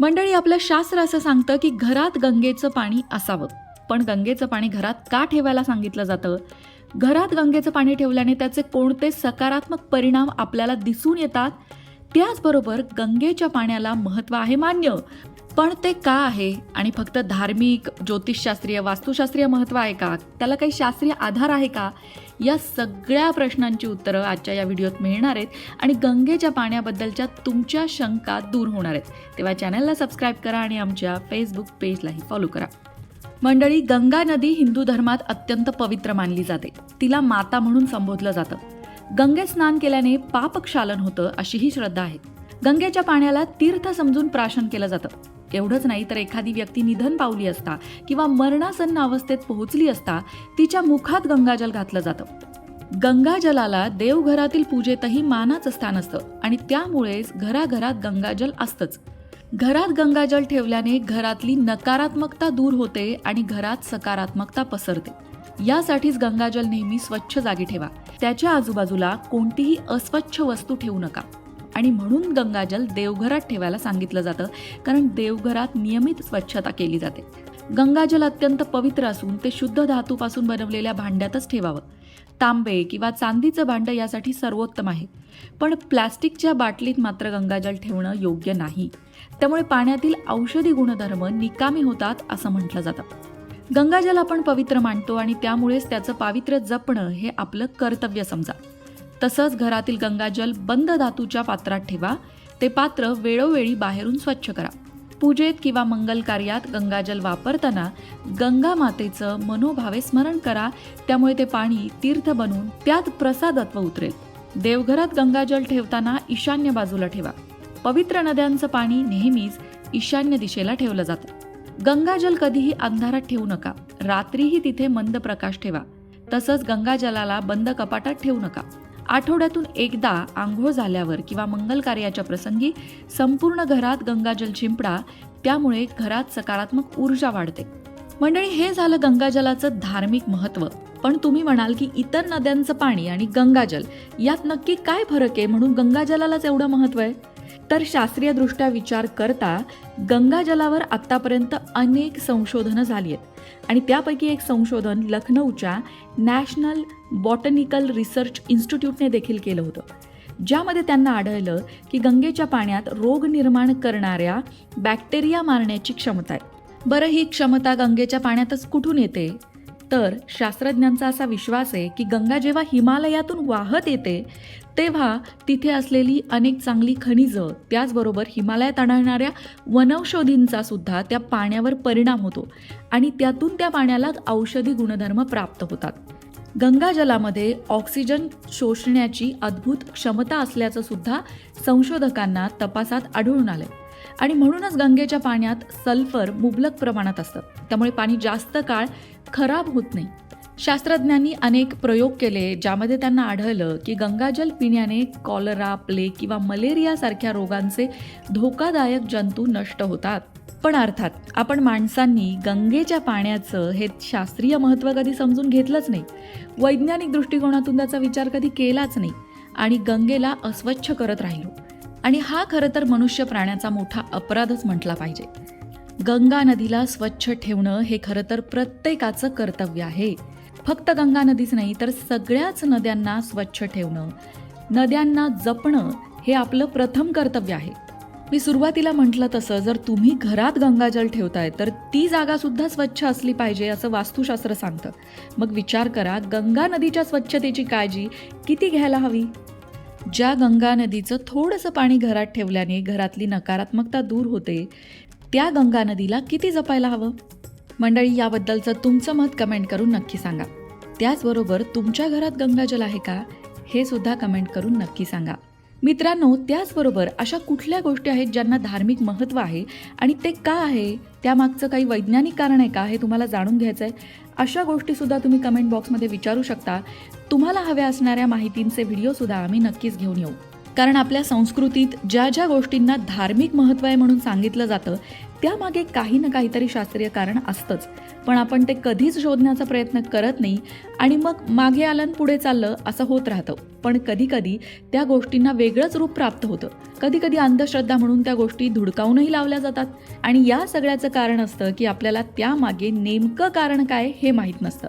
मंडळी आपलं शास्त्र असं सांगतं की घरात गंगेचं पाणी असावं. पण गंगेचं पाणी घरात का ठेवायला सांगितलं जातं? घरात गंगेचं पाणी ठेवल्याने त्याचे कोणते सकारात्मक परिणाम आपल्याला दिसून येतात? त्याचबरोबर गंगेच्या पाण्याला महत्त्व आहे मान्य. पण ते का आहे? आणि फक्त धार्मिक ज्योतिषशास्त्रीय वास्तुशास्त्रीय महत्त्व आहे का? त्याला काही शास्त्रीय आधार आहे का? या सगळ्या प्रश्नांची उत्तरं आजच्या या व्हिडिओत मिळणार आहेत आणि गंगेच्या पाण्याबद्दलच्या तुमच्या शंका दूर होणार आहेत. तेव्हा चॅनलला सबस्क्राईब करा आणि आमच्या फेसबुक पेजलाही फॉलो करा. मंडळी गंगा नदी हिंदू धर्मात अत्यंत पवित्र मानली जाते. तिला माता म्हणून संबोधलं जातं. गंगेत स्नान केल्याने पापक्षालन होतं अशी ही श्रद्धा आहे. गंगेच्या पाण्याला तीर्थ समजून प्राशन केलं जातं. एवढंच नाही तर एखादी व्यक्ती निधन पावली असता किंवा मरणासन्न अवस्थेत पोहोचली असता तिच्या मुखात गंगाजल घातलं जातं. गंगाजलाला देवघरातील पूजेतही मानाचं स्थान असतं आणि त्यामुळेच घराघरात गंगाजल असतंच. घरात गंगाजल ठेवल्याने घरातली नकारात्मकता दूर होते आणि घरात सकारात्मकता पसरते. यासाठीच गंगाजल नेहमी स्वच्छ जागी ठेवा. त्याच्या आजूबाजूला कोणतीही अस्वच्छ वस्तू ठेवू नका. आणि म्हणून गंगाजल देवघरात ठेवायला सांगितलं जातं कारण देवघरात नियमित स्वच्छता केली जाते. गंगाजल अत्यंत पवित्र असून ते शुद्ध धातूपासून बनवलेल्या भांड्यातच ठेवावं. तांबे किंवा चांदीचं भांडं यासाठी सर्वोत्तम आहे. पण प्लॅस्टिकच्या बाटलीत मात्र गंगाजल ठेवणं योग्य नाही. त्यामुळे पाण्यातील औषधी गुणधर्म निकामी होतात असं म्हटलं जातं. गंगाजल आपण पवित्र मानतो आणि त्यामुळेच त्याचं पावित्र्य जपणं हे आपलं कर्तव्य समजा. तसंच घरातील गंगाजल बंद धातूच्या पात्रात ठेवा. ते पात्र वेळोवेळी बाहेरून स्वच्छ करा. पूजेत किंवा मंगल कार्यात गंगाजल वापरताना गंगा मातेचं मनोभावे स्मरण करा. त्यामुळे ते पाणी तीर्थ बनून त्यात प्रसादत्व उतरेल. देवघरात गंगाजल ठेवताना ईशान्य बाजूला ठेवा. पवित्र नद्यांचं पाणी नेहमीच ईशान्य दिशेला ठेवलं जातं. गंगाजल कधीही अंधारात ठेवू नका. रात्रीही तिथे मंद प्रकाश ठेवा. तसंच गंगाजलाला बंद कपाटात ठेवू नका. आठवड्यातून एकदा आंघोळ झाल्यावर किंवा मंगल कार्याच्या प्रसंगी संपूर्ण घरात गंगाजल शिंपडा त्यामुळे घरात सकारात्मक ऊर्जा वाढते. मंडळी हे झालं गंगाजलाचं धार्मिक महत्त्व. पण तुम्ही म्हणाल की इतर नद्यांचं पाणी आणि गंगाजल यात नक्की काय फरक आहे म्हणून गंगाजलालाच एवढं महत्त्व आहे? तर शास्त्रीयदृष्ट्या विचार करता गंगाजलावर आत्तापर्यंत अनेक संशोधनं झाली आहेत. आणि त्यापैकी एक संशोधन लखनौच्या नॅशनल बॉटनिकल रिसर्च इन्स्टिट्यूटने देखील केलं होतं. ज्यामध्ये त्यांना आढळलं की गंगेच्या पाण्यात रोग निर्माण करणाऱ्या बॅक्टेरिया मारण्याची क्षमता आहे. बरं ही क्षमता गंगेच्या पाण्यातच कुठून येते? तर शास्त्रज्ञांचा असा विश्वास आहे की गंगा जेव्हा हिमालयातून वाहत येते तेव्हा तिथे असलेली अनेक चांगली खनिजं त्याचबरोबर हिमालयात आढळणाऱ्या वनौषधींचा सुद्धा त्या पाण्यावर परिणाम होतो आणि त्यातून त्या पाण्याला औषधी गुणधर्म प्राप्त होतात. गंगाजलामध्ये ऑक्सिजन शोषण्याची अद्भुत क्षमता असल्याचं सुद्धा संशोधकांना तपासात आढळून आलं आणि म्हणूनच गंगेच्या पाण्यात सल्फर मुबलक प्रमाणात असतं. त्यामुळे पाणी जास्त काळ खराब होत नाही. शास्त्रज्ञांनी अनेक प्रयोग केले ज्यामध्ये त्यांना आढळलं की गंगाजल पिण्याने कॉलरा प्लेग किंवा मलेरियासारख्या रोगांचे धोकादायक जंतू नष्ट होतात. पण अर्थात आपण माणसांनी गंगेच्या पाण्याचं हे शास्त्रीय महत्त्व कधी समजून घेतलंच नाही. वैज्ञानिक दृष्टिकोनातून त्याचा विचार कधी केलाच नाही. आणि गंगेला अस्वच्छ करत राहिलो. आणि हा खरं तर मनुष्य प्राण्याचा मोठा अपराधच म्हटला पाहिजे. गंगा नदीला स्वच्छ ठेवणं हे खरं तर प्रत्येकाचं कर्तव्य आहे. फक्त गंगा नदीच नाही तर सगळ्याच नद्यांना स्वच्छ ठेवणं नद्यांना जपणं हे आपलं प्रथम कर्तव्य आहे. मी सुरुवातीला म्हटलं तसं जर तुम्ही घरात गंगाजल ठेवताय तर ती जागा सुद्धा स्वच्छ असली पाहिजे असं वास्तुशास्त्र सांगतं. मग विचार करा गंगा नदीच्या स्वच्छतेची काळजी किती घ्यायला हवी? ज्या गंगा नदीचं थोडंसं पाणी घरात ठेवल्याने घरातली नकारात्मकता दूर होते त्या गंगा नदीला किती जपायला हवं? मंडळी याबद्दलचं तुमचं मत कमेंट करून नक्की सांगा. त्याचबरोबर तुमच्या घरात गंगाजल आहे का हे सुद्धा कमेंट करून नक्की सांगा. मित्रांनो त्याचबरोबर अशा कुठल्या गोष्टी आहेत ज्यांना धार्मिक महत्त्व आहे आणि ते का आहे? त्यामागचं काही वैज्ञानिक कारण आहे का हे तुम्हाला जाणून घ्यायचं आहे अशा गोष्टीसुद्धा तुम्ही कमेंट बॉक्समध्ये विचारू शकता. तुम्हाला हव्या असणाऱ्या माहितींचे व्हिडिओसुद्धा आम्ही नक्कीच घेऊन येऊ. कारण आपल्या संस्कृतीत ज्या ज्या गोष्टींना धार्मिक महत्त्व आहे म्हणून सांगितलं जातं त्यामागे काही ना काहीतरी शास्त्रीय कारण असतंच. पण आपण ते कधीच शोधण्याचा प्रयत्न करत नाही आणि मग मागे आलं पुढे चाललं असं होत राहतं. पण कधी कधी त्या गोष्टींना वेगळंच रूप प्राप्त होतं. कधी कधी अंधश्रद्धा म्हणून त्या गोष्टी धुडकावूनही लावल्या जातात. आणि या सगळ्याचं कारण असतं की आपल्याला त्यामागे नेमकं कारण काय हे माहीत नसतं.